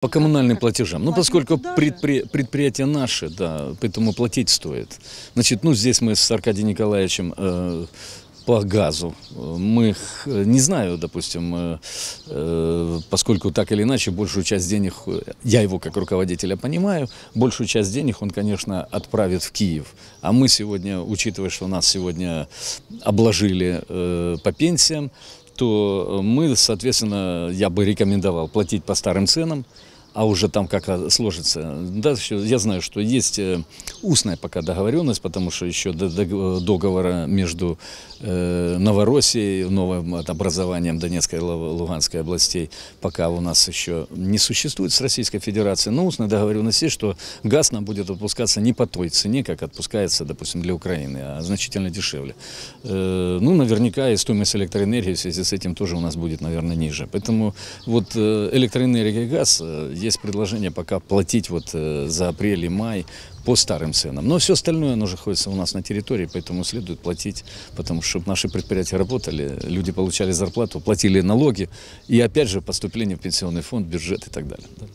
По коммунальным платежам. Ну, поскольку предпри- предприятие наше, да, поэтому платить стоит. Значит, ну, здесь мы с Аркадием Николаевичем э, по газу. Мы, не знаю, допустим, э, э, поскольку так или иначе большую часть денег, э, я его как руководителя понимаю, большую часть денег он, конечно, отправит в Киев. А мы сегодня, учитывая, что нас сегодня обложили э, по пенсиям, то мы, соответственно, я бы рекомендовал платить по старым ценам, а уже там как сложится. Да, всё, я знаю, что есть э, устная пока договоренность, потому что еще до дог- договора между э, Новороссией, новым образованием Донецкой и Лу- Луганской областей пока у нас еще не существует с Российской Федерацией. Но устная договоренность есть, что газ нам будет отпускаться не по той цене, как отпускается, допустим, для Украины, а значительно дешевле. Э, ну, наверняка и стоимость электроэнергии в связи с этим тоже у нас будет, наверное, ниже. Поэтому вот э, электроэнергия и газ, есть предложение пока платить вот за апрель и май по старым ценам. Но все остальное, оно же находится у нас на территории, поэтому следует платить, потому что чтобы наши предприятия работали, люди получали зарплату, платили налоги и опять же поступление в пенсионный фонд, бюджет и так далее. да.